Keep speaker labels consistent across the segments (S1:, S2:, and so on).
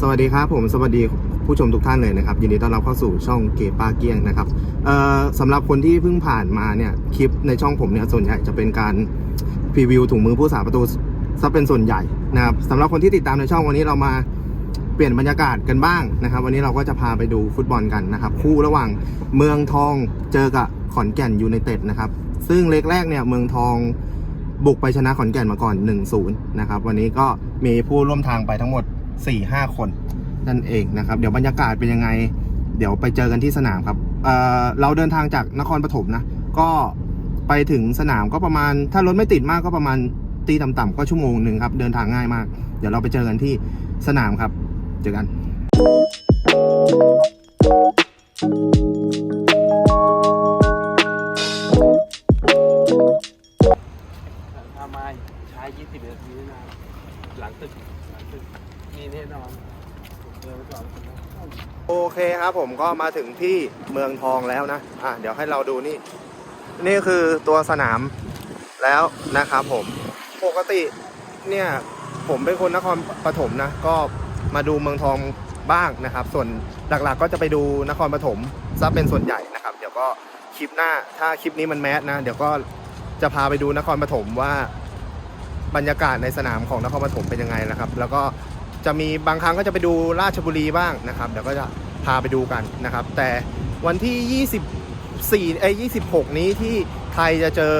S1: สวัสดีครับผมสวัสดีผู้ชมทุกท่านเลยนะครับ ยินดีต้อนรับเข้าสู่ช่องเกป้าเกี้ยงนะครับเอ่อสำหรับคนที่เพิ่งผ่านมาเนี่ยคลิปในช่องผมเนี่ยส่วนใหญ่จะเป็นการพรีวิวถุงมือผู้สาประตูซะเป็นส่วนใหญ่นะครับสำหรับคนที่ติดตามในช่องวันนี้เรามาเปลี่ยนบรรยากาศกันบ้างนะครับ วันนี้เราก็จะพาไปดูฟุตบอลกันนะครับ คู่ระหว่างเมืองทองเจอกับขอนแก่นยูไนเต็ดนะครับ ซึ่งเล็กแรกเนี่ยเมืองทองบุกไปชนะขอนแก่นมาก่อน 1-0 นะครับ วันนี้ก็มีผู้ร่วมทางไปทั้งหมด 4-5คนนั่นเองนะครับ เดี๋ยวบรรยากาศเป็นยังไง เดี๋ยวไปเจอกันที่สนามครับเเราเดินทางจากนครปฐมนะ ก็ไปถึงสนามก็ประมาณ ถ้ารถไม่ติดมากก็ประมาณตีต่ำๆก็ชั่วโมงหนึ่งครับ เดินทางง่ายมาก เดี๋ยวเราไปเจอกันที่สนามครับ เจอกัน
S2: ก็มา
S1: ถึงที่เมืองทองแล้วนะ อะ เดี๋ยวให้เราดูนี่ นี่คือตัวสนามแล้วนะครับผม ปกติเนี่ยผมเป็นคนนครปฐมนะ ก็มาดูเมืองทองบ้างนะครับ ส่วนหลักๆก็จะไปดูนครปฐมซะเป็นส่วนใหญ่นะครับ เดี๋ยวก็คลิปหน้า ถ้าคลิปนี้มันแมสนะ เดี๋ยวก็จะพาไปดูนครปฐมว่าบรรยากาศในสนามของนครปฐมเป็นยังไงนะครับ แล้วก็จะมีบางครั้งก็จะไปดูราชบุรีบ้างนะครับ เดี๋ยวก็จะ พาไปดูกันนะครับ แต่วันที่ 24ไอ้ย 26 นี้ที่ไทยจะเจอ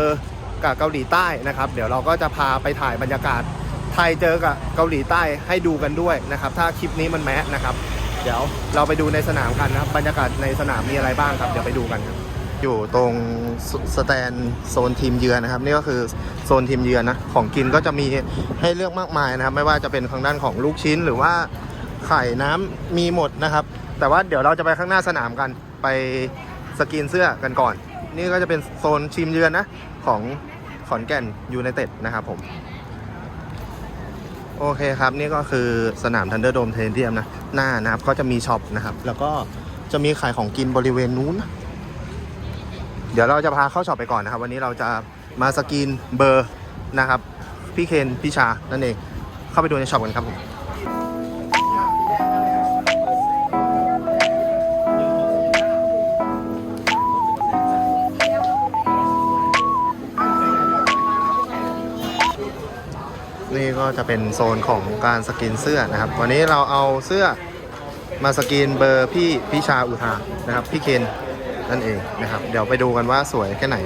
S1: กับเกาหลีใต้นะครับ เดี๋ยวเราก็จะพาไปถ่ายบรรยากาศไทยเจอกับเกาหลีใต้ให้ดูกันด้วยนะครับ ถ้าคลิปนี้มันแมสนะครับ เดี๋ยวเราไปดูในสนามกันนะครับ บรรยากาศในสนามมีอะไรบ้างครับ เดี๋ยวไปดูกันครับอยู่ตรงสสแตนโซนทีมเยือนนะครับ นี่ก็คือโซนทีมเยือนนะของกินก็จะมีให้เลือกมากมายนะครับ ไม่ว่าจะเป็นทางด้านของลูกชิ้นหรือว่าไข่น้ำมีหมดนะครับแต่ว่าเดี๋ยวเราจะไปข้างหน้าสนามกันไปสกรีนเสื้อกันก่อน นี่ก็จะเป็นโซนทีมเยือนนะ ของขอนแก่นยูไนเต็ดนะครับผม โอเคครับนี่ก็คือสนามทันเดอร์โดมเทนเดียมนะ หน้านะครับก็จะมีช็อปนะครับ แล้วก็จะมีขายของกินบริเวณนู้นนะเดี๋ยวเราจะพาเข้าช็อปไปก่อนนะครับ วันนี้เราจะมาสกรีนเบอร์นะครับ พี่เคนพี่ชานั่นเอง เข้าไปดูในช็อปกันครับผม นี่ก็จะเป็นโซนของการสกินเสื้อนะครับ วันนี้เราเอาเสื้อมาสกินเบอร์พี่พิชาอุทานะครับ พี่เคนนั่นเองนะครับ เดี๋ยวไปดูกันว่าสวยแค่ไหน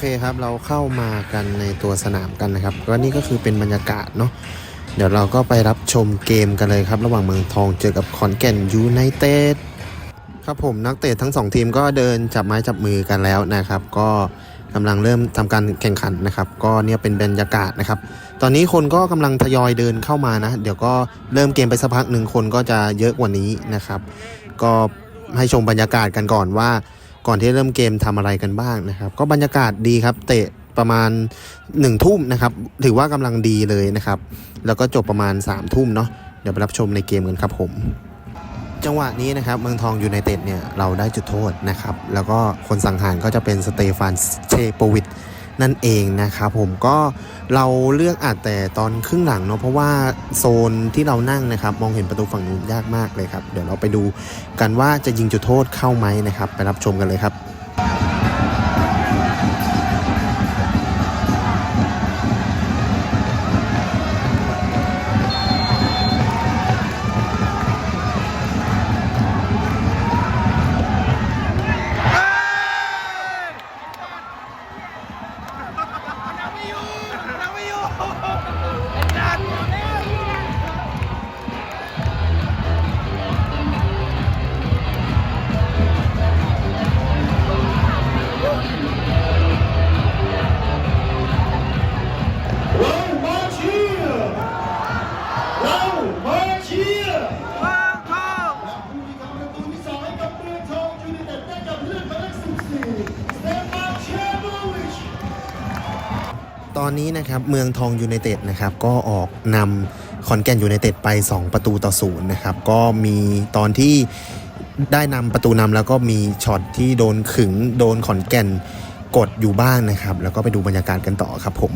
S1: เคครับเราเข้ามากันในตัวสนามกันนะครับก็นี่ก็คือเป็นบรรยากาศเนาะเดี๋ยวเราก็ไปรับชมเกมกันเลยครับ ระหว่างเมืองทองเจอกับขอนแก่นยูไนเต็ดครับผมนักเตะทั้งสองทีมก็เดินจับไม้จับมือกันแล้วนะครับ ก็กำลังเริ่มทำการแข่งขันนะครับ ก็เนี่ยเป็นบรรยากาศนะครับ ตอนนี้คนก็กำลังทยอยเดินเข้ามานะ เดี๋ยวก็เริ่มเกมไปสักพักหนึ่งคนก็จะเยอะกว่านี้นะครับ ก็ให้ชมบรรยากาศกันก่อนว่า ก่อนที่เริ่มเกมทำอะไรกันบ้างนะครับ ก็บรรยากาศดีครับ เตะประมาณ1นึ่ทุ่มนะครับถือว่ากำลังดีเลยนะครับ แล้วก็จบประมาณ3ามทุ่มเนาะเดี๋ยวไปรับชมในเกมกันครับผม จังหวะนี้นะครับเมืองทองอยู่ในเต็ดเนี่ยเราได้จุดโทษนะครับ แล้วก็คนสังหารก็จะเป็นสเตฟานเชโปวิด นั่นเองนะครับผมก็เราเลือกอัดแต่ตอนครึ่งหลังเนาะเพราะว่าโซนที่เรานั่งนะครับ มองเห็นประตูฝั่งนู้นยากมากเลยครับ เดี๋ยวเราไปดูกันว่าจะยิงจุดโทษเข้าไหมนะครับ ไปรับชมกันเลยครับ
S3: ตอนนี้นะ
S1: ครับเมืองทองยูไนเต็ดนะครับก็ออกนำขอนแก่นยูไนเต็ดไป 2 ประตูต่อศูนย์นะครับก็มีตอนที่ได้นำประตูนำแล้วก็มีช็อตที่โดนขึงโดนขอนแก่นกดอยู่บ้างนะครับ แล้วก็ไปดูบรรยากาศกันต่อครับผม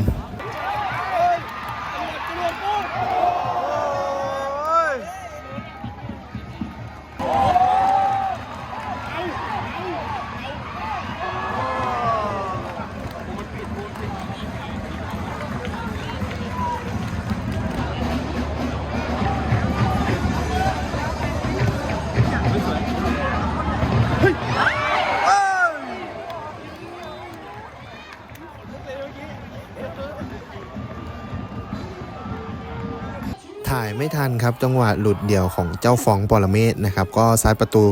S1: ายไม่ทันครับ จังหวะหลุดเดี่ยวของเจ้าฟองปรเมศนะครับ ก็ซัดประตู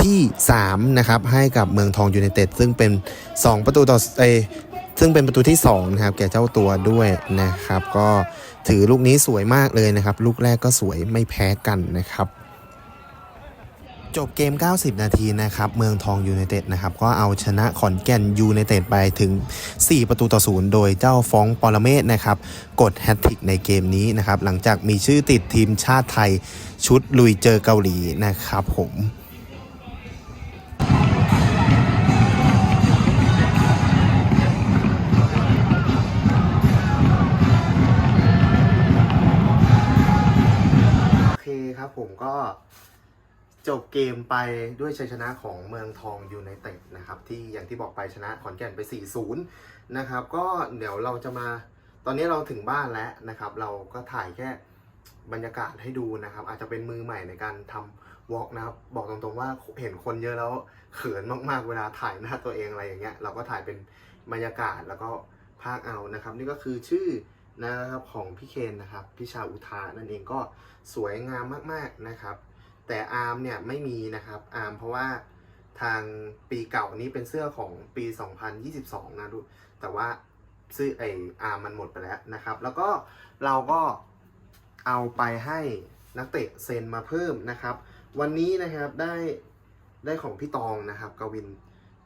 S1: ที่3นะครับให้กับเมืองทองยูไนเต็ดซึ่งเป็น 2 ประตูต่อเอซึ่งเป็นประตูที่2นะครับแก่เจ้าตัวด้วยนะครับ ก็ถือลูกนี้สวยมากเลยนะครับ ลูกแรกก็สวยไม่แพ้กันนะครับ จบเกม 90 นาทีนะครับ เมืองทองยูไนเต็ดนะครับ ก็เอาชนะขอนแก่นยูไนเต็ดไปถึง 4 ประตูต่อศูนย์โดยเจ้าฟ้องปอลเมศนะครับ กดแฮตทริกในเกมนี้นะครับ หลังจากมีชื่อติดทีมชาติไทยชุดลุยเจอเกาหลีนะครับผม จบเกมไปด้วยชัยชนะของเมืองทองยูไนเต็ดนะครับที่อย่างที่บอกไปชนะขอนแก่นไป 4-0 นะครับ ก็เดี๋ยวเราจะมาตอนนี้เราถึงบ้านแล้วนะครับ เราก็ถ่ายแค่บรรยากาศให้ดูนะครับ อาจจะเป็นมือใหม่ในการทำวอล์กนะครับ บอกตรงๆว่าเห็นคนเยอะแล้วเขินมากๆเวลาถ่ายหน้าตัวเองอะไรอย่างเงี้ยเราก็ถ่ายเป็นบรรยากาศแล้วก็ภาคเอานะครับ นี่ก็คือชื่อนะครับของพี่เคนนะครับพี่ชาอุทานั่นเองก็สวยงามมากๆนะครับ แต่อาร์มเนี่ยไม่มีนะครับอาร์มเพราะว่าทางปีเก่านี้เป็นเสื้อของปี 2022 นะดู แต่ว่าซื้อไออาร์มมันหมดไปแล้วนะครับ แล้วก็เราก็เอาไปให้นักเตะเซ็นมาเพิ่มนะครับ วันนี้นะครับได้ได้ของพี่ตองนะครับกวิน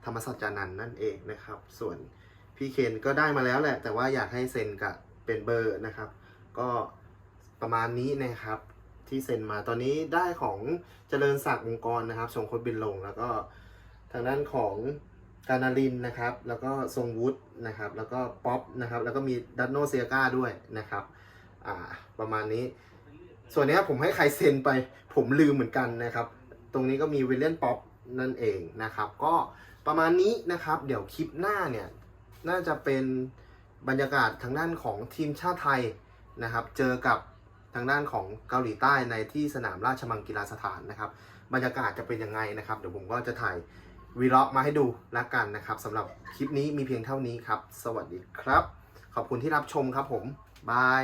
S1: ธรรมสัจจานันท์นั่นเองนะครับ ส่วนพี่เคนก็ได้มาแล้วแหละ แต่ว่าอยากให้เซ็นกับเป็นเบอร์นะครับ ก็ประมาณนี้นะครับ ที่เซ็นมาตอนนี้ได้ของเจริญศักดิ์วงกรนะครับทรงคตบินลง แล้วก็ทางด้านของกานารินนะครับ แล้วก็ทรงวุฒินะครับ แล้วก็ป๊อปนะครับ แล้วก็มีดันโนเซียกาด้วยนะครับ อ่า ประมาณนี้ ส่วนนี้ผมให้ใครเซ็นไป ผมลืมเหมือนกันนะครับ ตรงนี้ก็มีวิลเลียนป๊อปนั่นเองนะครับ ก็ประมาณนี้นะครับ เดี๋ยวคลิปหน้าเนี่ย น่าจะเป็นบรรยากาศทางด้านของทีมชาติไทยนะครับ เจอกับ ทางด้านของเกาหลีใต้ในที่สนามราชมังกีฬาสถานนะครับ บรรยากาศจะเป็นยังไงนะครับ เดี๋ยวผมก็จะถ่ายวีล็อกมาให้ดูแล้วกันนะครับสำหรับคลิปนี้มีเพียงเท่านี้ครับ สวัสดีครับ ขอบคุณที่รับชมครับผมบาย